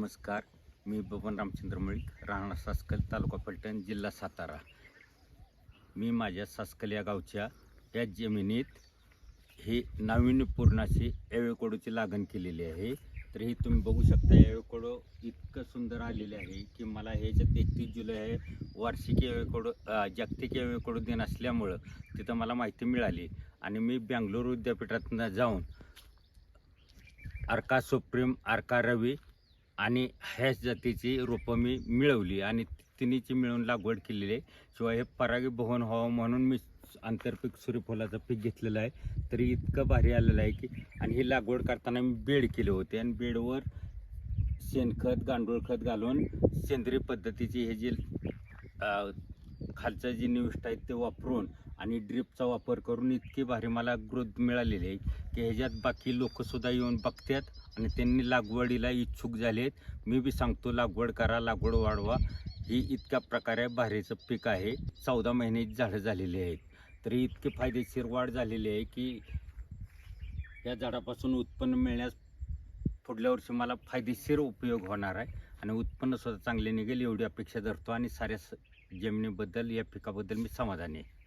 नमस्कार मी बबन रामचंद्र मळिक राहणार सासकल तालुका पलटण जिल्हा सातारा. मी माझ्या सासकल या गावच्या या जमिनीत ही नाविन्यपूर्ण असे एवेकोडोची लागण केलेली आहे. तर ही तुम्ही बघू शकता एवेकोडो इतकं सुंदर आलेले आहे की मला ह्याच्यात एकतीस जुलै आहे वार्षिक एवेकोडो जागतिक एवेकोडो दिन असल्यामुळं तिथं मला माहिती मिळाली. आणि मी बँगलोर विद्यापीठातनं जाऊन अर्का सुप्रीम अर्का रवी आणि ह्याच जातीची रोपं मी मिळवली आणि तिन्हीची मिळून लागवड केलेली आहे. शिवाय हे परागीभवन व्हावं म्हणून मी आंतरपीक सूर्यफुलाचं पीक घेतलेलं आहे. तरी इतकं भारी आलेलं आहे की आणि ही लागवड करताना मी बेड केले होते. आणि बेडवर शेणखत गांडूळ खत घालून सेंद्रिय पद्धतीची हे जे खालचं जे निविष्ट आहेत ते वापरून आणि ड्रिपचा वापर करून इतकी भारी मला ग्रोथ मिळालेली आहे की ह्याच्यात बाकी लोकसुद्धा येऊन बघतात आणि त्यांनी लागवडीला इच्छुक झाले आहेत मी बी सांगतो लागवड करा लागवड वाढवा. ही इतक्या प्रकारे भारीचं पीक आहे. चौदा महिन्याची झाडं झालेली आहेत. तरी इतके फायदेशीर वाढ झालेली आहे की या झाडापासून उत्पन्न मिळण्यास पुढल्या वर्षी मला फायदेशीर उपयोग होणार आहे. आणि उत्पन्न सुद्धा चांगले निघेल एवढी अपेक्षा धरतो आणि साऱ्या स- जमिनीबद्दल या पिकाबद्दल मी समाधानी आहे.